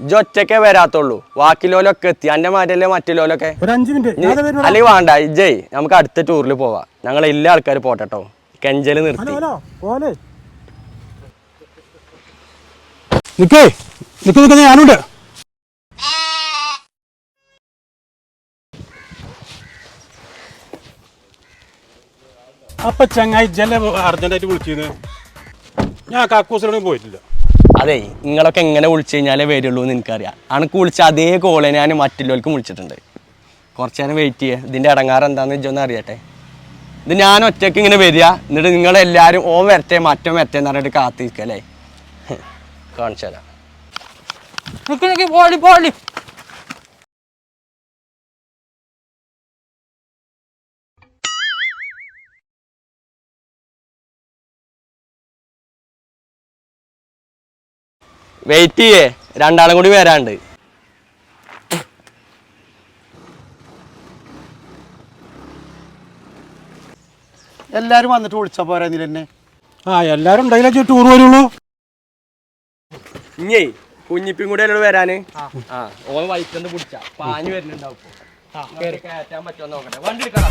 ഇജ്ജ് ഒറ്റക്കേ വരാത്തുള്ളൂ. ബാക്കിലോലൊക്കെ എത്തി. അന്റെ മാറ്റല്ലേ മറ്റുള്ളോലൊക്കെ അല്ലെങ്കിൽ വേണ്ട. ഇജ്ജേ നമുക്ക് അടുത്ത ടൂറിൽ പോവാം. ഞങ്ങൾ എല്ലാ ആൾക്കാരും പോട്ടെട്ടോ. കെഞ്ചൽ നിർത്തി. ഹലോ പോലെ നിക്കേ നിക്ക് നിക്ക് ഞാനുണ്ട്. അപ്പൊ ചങ്ങായി ജല അർജന്റായിട്ട് വിളിച്ചിരുന്നു. ഞാൻ കാക്കൂസിലൊന്നും പോയിട്ടില്ല. അതെ നിങ്ങളൊക്കെ എങ്ങനെ വിളിച്ചു കഴിഞ്ഞാലേ വരുള്ളൂ എന്ന് എനിക്കറിയാം. അനക്ക് വിളിച്ച അതേ കോളെ ഞാൻ മറ്റുള്ളവർക്കും വിളിച്ചിട്ടുണ്ട്. കുറച്ച് നേരം വെയിറ്റ് ചെയ്യുക ഇതിന്റെ ഇടങ്ങാറ് എന്താണെന്ന് വെച്ചൊന്ന് അറിയട്ടെ. ഇത് ഞാൻ ഒറ്റയ്ക്ക് ഇങ്ങനെ വരിക. എന്നിട്ട് നിങ്ങളെല്ലാവരും ഓ വരട്ടെ മറ്റോ വരട്ടെ എന്ന് പറഞ്ഞിട്ട് കാത്തിരിക്കല്ലേ കാണിച്ചു തരാം പോളി പോളി വെയിറ്റ് ചെയ്യേ. രണ്ടാളും കൂടി വരാണ്ട്. എല്ലാരും വന്നിട്ട് വിളിച്ചാ പോരാ നീ തന്നെ ആ എല്ലാരും ഉണ്ടായില്ലേ ടൂർ വരുള്ളൂ. ഇഞ്ഞേ കുഞ്ഞിപ്പിയും കൂടെ എന്നോട് വരാന്? ആ ഓൻ വൈറ്റന്ന് പിടിച്ച. പാഞ്ഞു വരുന്നുണ്ടാവും കയറ്റാൻ പറ്റുമോ നോക്കട്ടെ. വണ്ടി എടുക്കണം